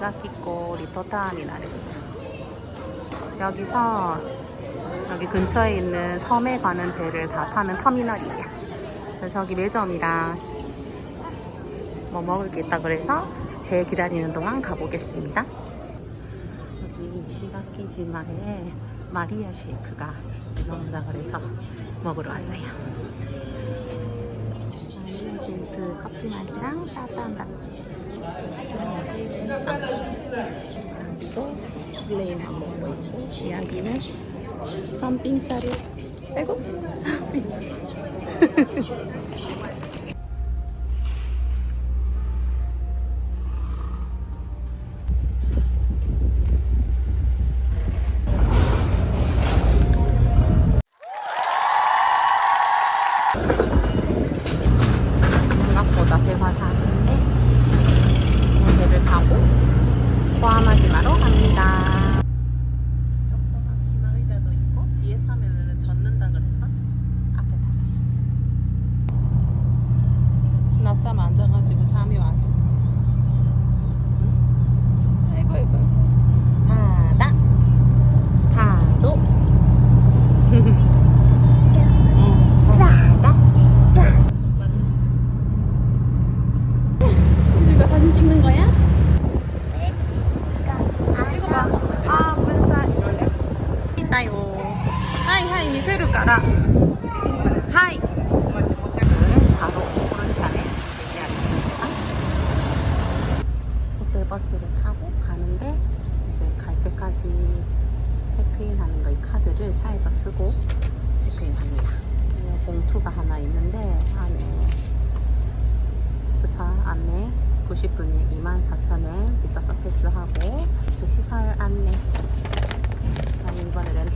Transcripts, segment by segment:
도로 타미나를 여기서 여기 근처에 있는 섬에 가는 배를 다 타는 터미널이에요. 그래서 저기 매점이랑 뭐 먹을 게 있다 그래서 배 기다리는 동안 가보겠습니다. 여기 시가키지마에 마리아 쉐이크가 나온다 그래서 먹으러 왔어요. 마리아 쉐이크 커피 맛이랑 그리 고 플레이만 먹고 있고 이야기는 선빙차를 아이고 선빙차 생각보다 배가 작은데 이 배를 타고 코아마지마로 갑니다. 조그만 치마 의자도 있고 뒤에 타면은 젖는다 그래서 앞에 탔어요. 낮잠 앉아가지고 잠이 왔어. 아이고 아이고. 바다. 파도. 응, 바다. 정말. 우리가 사진 찍는 거야? 찍어봐. 아, 불사. 있다요. 하이, 하이, 미세를 깔아. 하이. 바로 오른편에 대기하겠습니다. 호텔 버스를 타고 가는데, 이제 갈 때까지 체크인 하는 거 이 카드를 차에서 쓰고 체크인 합니다. 이 봉투가 하나 있는데, 안에 스파 안내 90분에 24,000엔 비싸서 패스하고 제 시설 안내 저는 이번에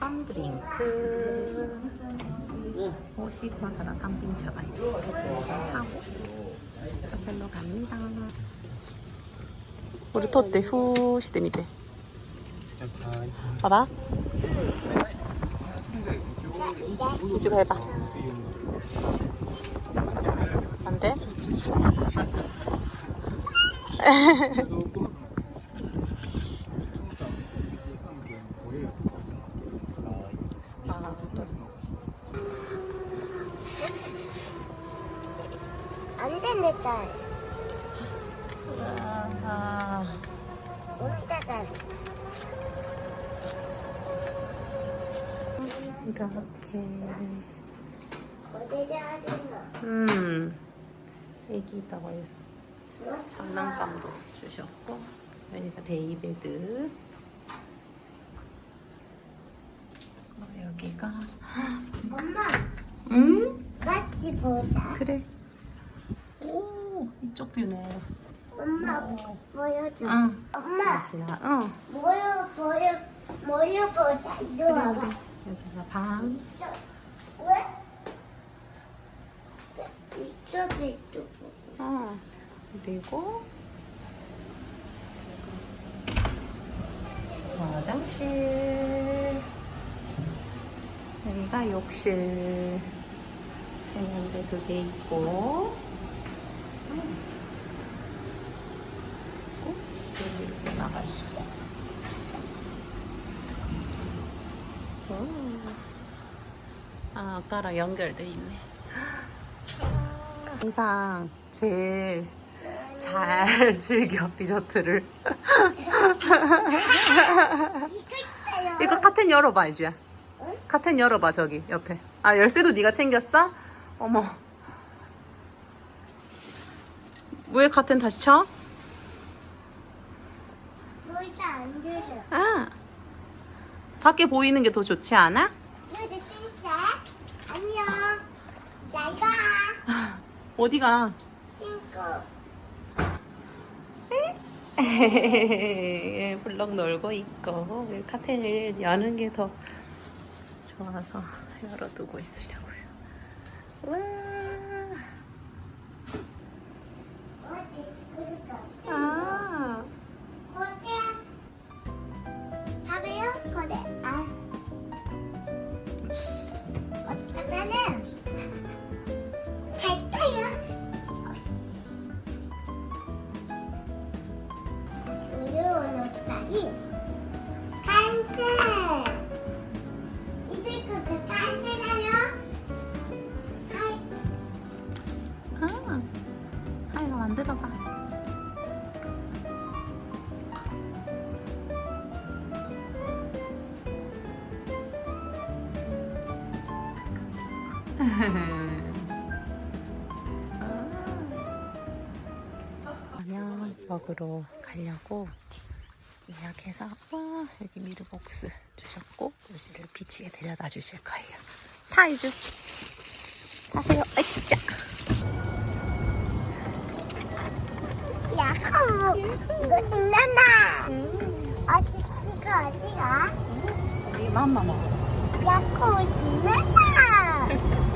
팜 드링크 50%라 3빙차가 있어 하고 호텔로 갑니다 우리 토때 후してみて 봐봐 유주가 해봐. 안 돼? 아, 안 된댔다 아, 오다 이렇게. 거대리 하잖아 음. 애기 있다고 해서. 장난감도 주셨고 여기가 데이베드. 어, 여기가 엄마 음 같이 보자. 그래. 오 이쪽 뷰네. 엄마 오. 보여줘. 응. 엄마 맛이야 응 모여 보여 모여 보자. 이리 와봐 여기가 방. 저, 왜? 이쪽에 또 보고 어, 그리고 화장실. 여기가 욕실. 세면대 두 개 있고 음. 그리고 여기 이렇게 나갈 수 오. 아, 아까랑 연결돼 있네 항상 제일 잘 즐겨 리조트를 이거 카텐 열어봐 이주야 응? 카텐 열어봐 저기 옆에 아 열쇠도 네가 챙겼어? 어머 왜 카텐 다시 쳐? 모자 안 들려 아 밖에 보이는 게 더 좋지 않아? 유드 신체 안녕 잘가 어디가? 신고. 블럭 놀고 있고 카텐을 여는 게 더 좋아서 열어두고 있으려고요. 와, 찍을까 아, 먹으러 가려고 예약해서 와 여기 미르복스 주셨고 여기를 비치에 데려다 주실 거예요. 타이주 타세요. 아이짜. 야호 이거 신난다 어디 키가 어디가 우리 맘마 먹어. 야호 신난다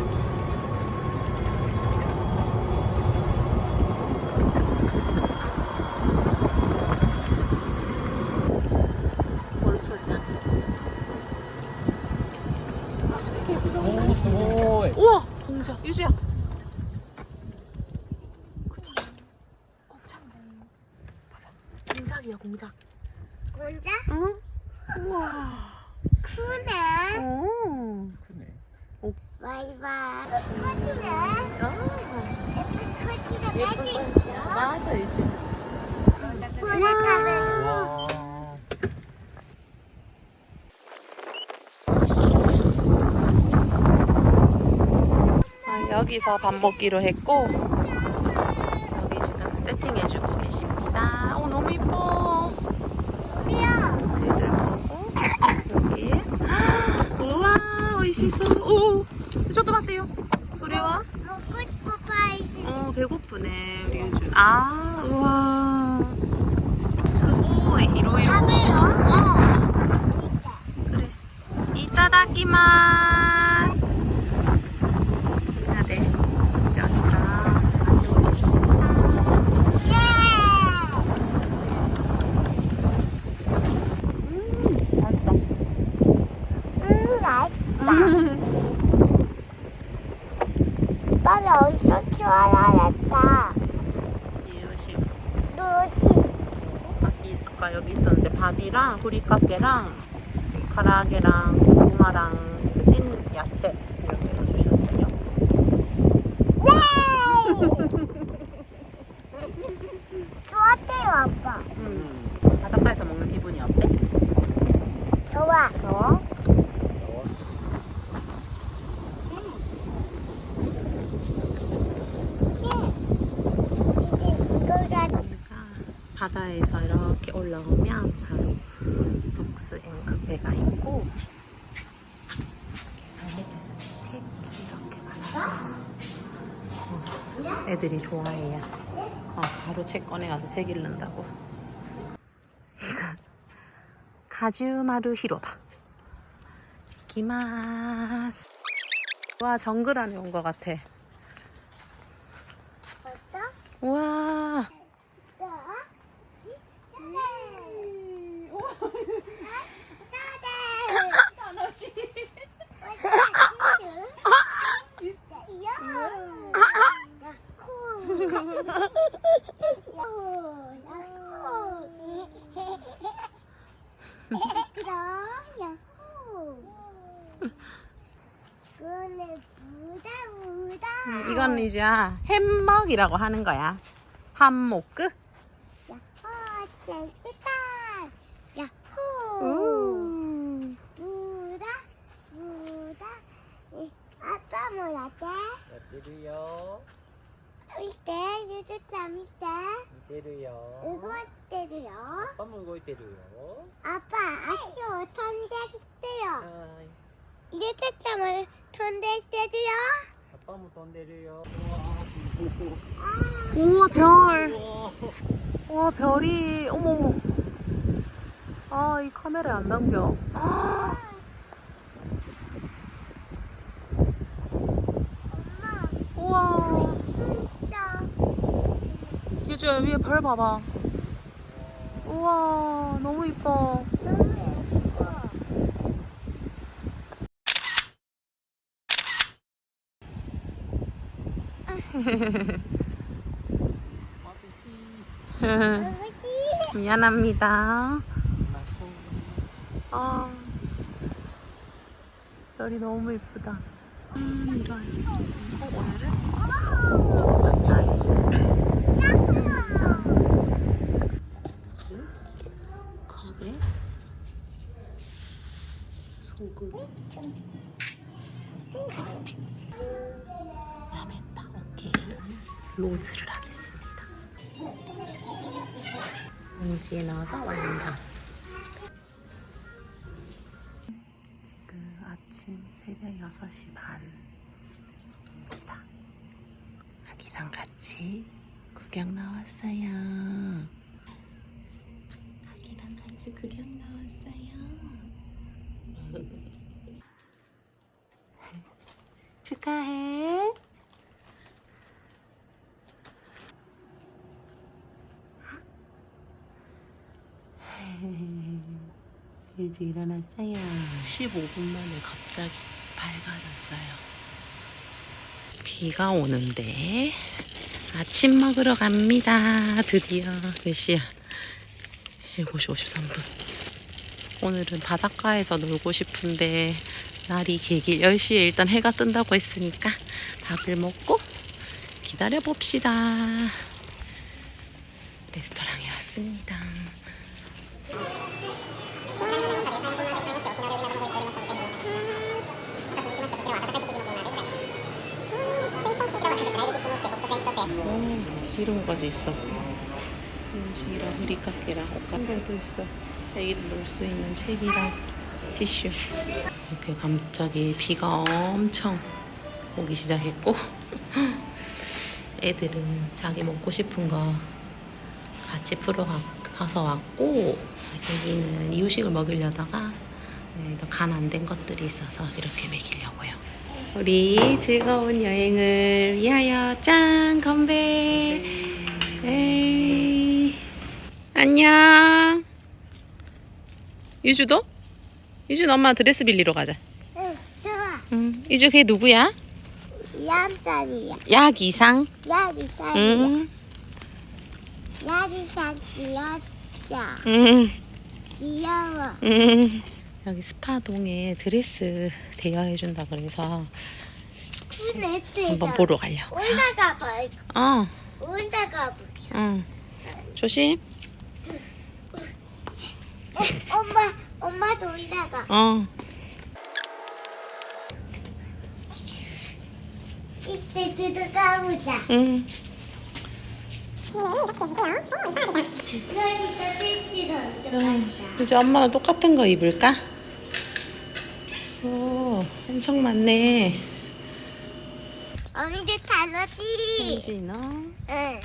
공작이야 공작. 혼자 응? 우와. 크네 오. 크네 바이바이 컷이네 아, 예쁜 있어 맞아 유주. 보라카메라 와 아, 여기서 밥 먹기로 했고 여기 지금 세팅해주고 계십니다. 오 너무 이뻐. 애들 보고 여기 우와 오이시소 오 저도 봤대요. 소리와 먹고 싶어 파이스 어 배고프네 우리 유주. 아 우와 수고이 히로요. 어 그래 이따다키마스. 아, 네여기서 가지고 오겠습니다. 예 맛있다. 음, 맛있다. 밥이 엄청 시원하겠다. 이유식. 노시. 아기 아까 여기 밥이랑 후리카케랑 카라게랑 고구마랑 그찐 야채 이렇게 해서 주셨어요. 네! 좋았대요, 아빠. 음. 바닷가에서 먹는 기분이 어때? 좋아. 좋아. 이제 이걸 다 우리가 바다에서 이렇게 올라오면 바로 북스앤 카페가 있고 여기서 애들 책 이렇게 많아서 어, 애들이 좋아해요. 어, 바로 책 꺼내 가서 책 읽는다고. 이거 가주마루 히로바. 기마스. 와 정글 안에 온 것 같아. 우와. 음, 이건 이제 햄먹이라고 하는 거야. 한목그 야호, 셀시다. 야호. 무다, 무다. 예, 아빠 뭐야 돼? 애들이요. 이때 유주 잠때 이대로요. 이거 때도요. 아빠 물고 이대로요. 아빠 아쉬워 턴될 때요. 아이, 유주 잠을 턴될 때도요. 아빠 물돈 내려요. 우와 별. 우와. 와 별이. 어머머. 아 이 카메라에 안 담겨. 아. 주야 위에 별 봐봐. 우와 너무 이뻐. 미안합니다. 아 별이 너무 이쁘다. 음, 이런. 어, 오늘은 정상 여행. 컵에 딱 오케이. 로즈를 하겠습니다. 봉지에 넣어서 완성. 지금 아침 새벽 6시 반입니다. 아기랑 같이 구경 나왔어요. 아기랑 같이 구경 나왔어요. 축하해. 일찍 일어났어요. 15분 만에 갑자기 밝아졌어요. 비가 오는데 아침 먹으러 갑니다. 드디어 몇 시야? 7시 53분. 오늘은 바닷가에서 놀고 싶은데 날이 개길 10시에 일단 해가 뜬다고 했으니까 밥을 먹고 기다려 봅시다. 레스토랑에 왔습니다. 이런 거까지 있어. 음식이랑 흐리깎이랑 옷가게도 있어. 애기들 놀 수 있는 책이랑 티슈. 이렇게 갑자기 비가 엄청 오기 시작했고 애들은 자기 먹고 싶은 거 같이 풀어 가서 왔고 여기는 이유식을 먹이려다가 네, 간안 된 것들이 있어서 이렇게 먹이려고요. 우리 즐거운 여행을 위하여 짠 건배. 에이. 안녕. 유주도? 유주는 엄마 드레스 빌리러 가자. 응, 좋아. 응. 유주 걔 누구야? 얌전이야. 야기상. 야리산이야. 응. 귀엽자. 응. 귀여워. 응. 여기 스파동에 드레스 대여해 준다 그래서 큰 애들. 한번 보러 가려고. 올라가 봐. 어. 올라가 보자. 응. 조심. 어, 엄마, 엄마도 올라가. 어. 이제 들어가 보자. 응. 엄청 많다. 이제 엄마랑 똑같은 거 입을까? 오, 엄청 많네. 어미들 달러시. 너? 응.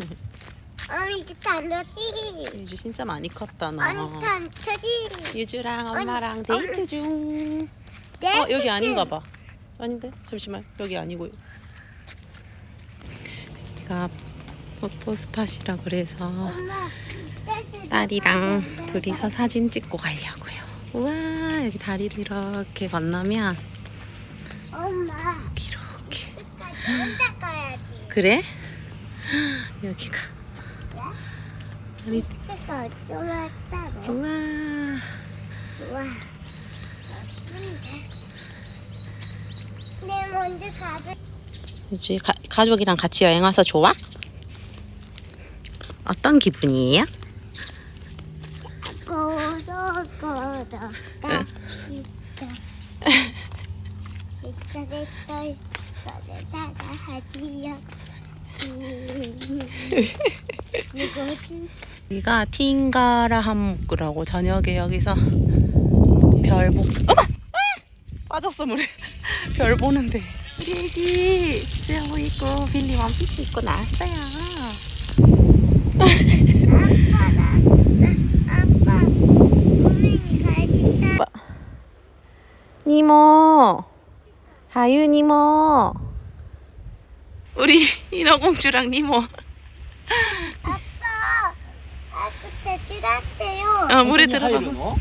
어미들 달러시. 유주 진짜 많이 컸다 너. 아니 천천히. 유주랑 엄마랑 데이트 중. 네, 어 여기 그치? 아닌가 봐. 아닌데 잠시만 여기 아니고요. 여기가 포토 스팟이라 그래서. 딸이랑 둘이서 사진 찍고 가려고요. 우와 여기 다리를 이렇게 건너면 엄마. 이렇게 가야지. 그래? 여기가 다리. 우와 좋아. 내 먼저 가, 가족이랑 같이 여행 와서 좋아? 어떤 기분이에요? 고도 고도 나 됐어 됐어 이거를 사랑하지요 이거지? 여기가 팅가라 함목구라고 저녁에 여기서 별 보. 어머! 아! 빠졌어 물에. 별 보는데. 우리 애기 수영복 입고 빌리 원피스 입고 나왔어요. 니모 하유 니모 우리 인어공주랑 니모 아빠 아빠 대출할게요 어 물에 들어가 어?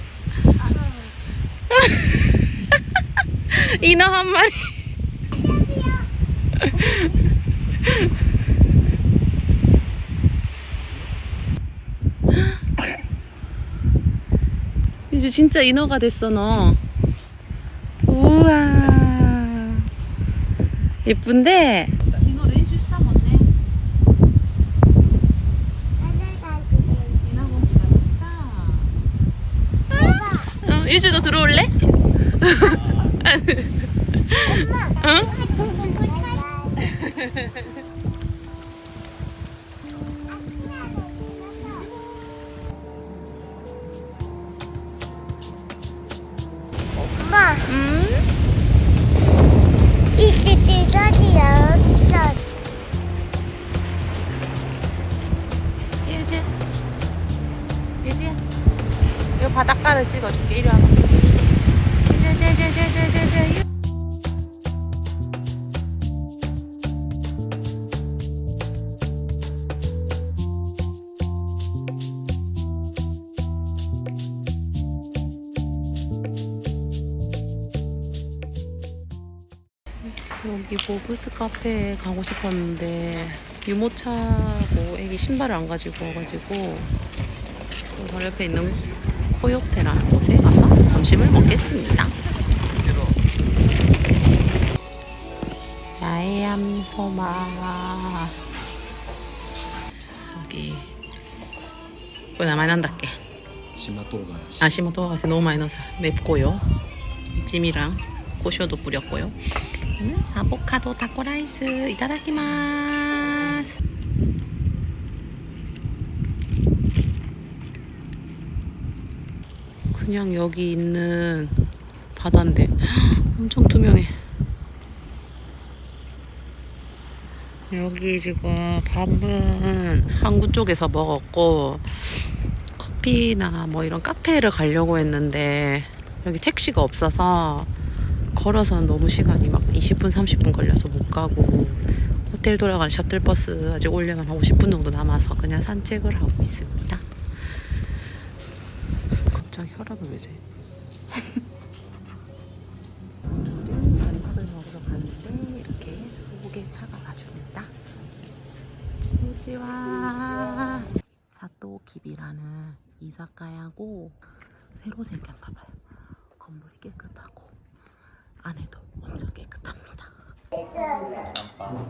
인어 한 마리 이제 진짜 인어가 됐어 너 우와 예쁜데 어, 유주도 들어올래? 엄마 응? 여기 보브스 카페에 가고 싶었는데 유모차고 애기 신발을 안 가지고 와가지고 바로 옆에 있는 코요테라는 곳에 가서 점심을 먹겠습니다. 야해암 소마. 여기 그名前 난다께 시마토가시 아 시마토가라시 너무 많이 넣어서 맵고요. 찜이랑 고쇼도 뿌렸고요. 음, 아보카도 타코라이스 이타다키마스. 그냥 여기 있는 바다인데 엄청 투명해. 여기 지금 밥은 항구 쪽에서 먹었고 커피나 뭐 이런 카페를 가려고 했는데 여기 택시가 없어서 걸어서는 너무 시간이 막 20분 30분 걸려서 못 가고 호텔 돌아가는 셔틀버스 아직 올려면 한 50분 정도 남아서 그냥 산책을 하고 있습니다. 갑자기 혈압을 왜 재? 우리는 잔밥을 먹으러 가는데 이렇게 소고기 차가 와줍니다. 우지와 사또깁이라는 이사카야고 새로 생겼나봐요. 건물이 깨끗하고 안에도 엄청 깨끗합니다.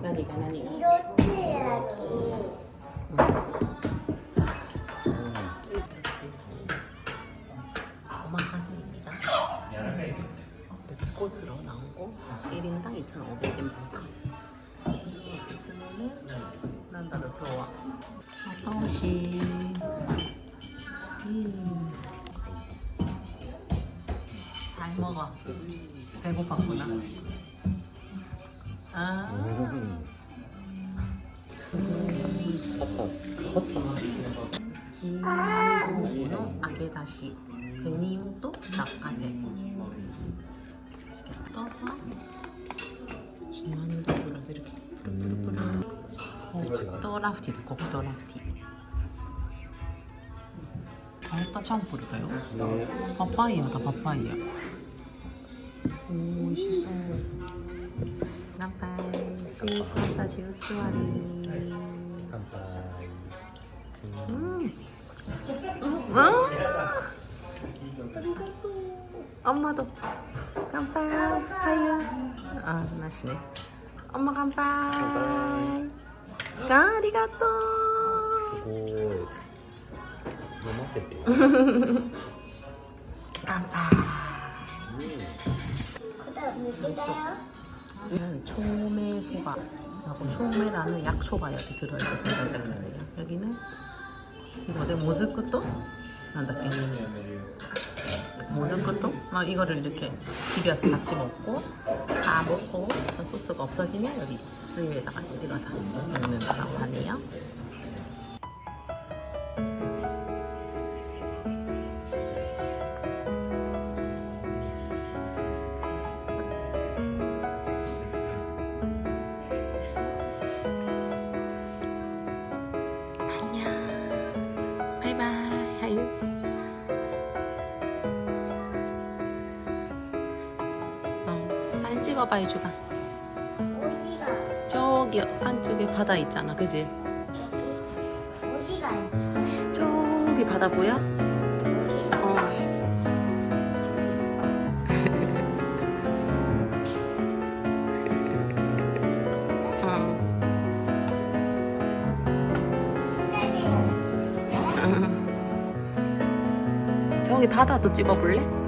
나니가 나니가 이렇게 해야지. 오마카세입니다. 코스로 나오고 1인당 2,500엔입니다. 있으면은 난다로 좋아. 아까워시. 음. 잘 먹어. 배고팠구나. 아. 진노 아게다시 베니모토 낙가세 떠서 진만도 불어서 이렇게 푸르푸르푸르 고쿠토라프티 음. 고쿠토라프티 파스타 처음 부를까요? 네. 파파이야다 파파이야 おいしそう乾杯シーカーサジュース割り乾杯うんうんうんあんまど乾杯はいよあなしねあんま乾杯がありがとうすごい飲ませて乾杯 이는 초메소바 하고 초메라는 약초가 여기 들어있어서 먹어요. 여기는 이거를 모즈쿠토? 난다っけ 모즈쿠토? 막 이거를 이렇게 비벼서 같이 먹고 다 먹고 저 소스가 없어지면 여기 쯔유에다가 찍어서 먹는다고 하네요. 바다 있잖아, 그지? 어디가 있어? 저기 바다 보여? 어. 어. 저기 바다도 찍어볼래?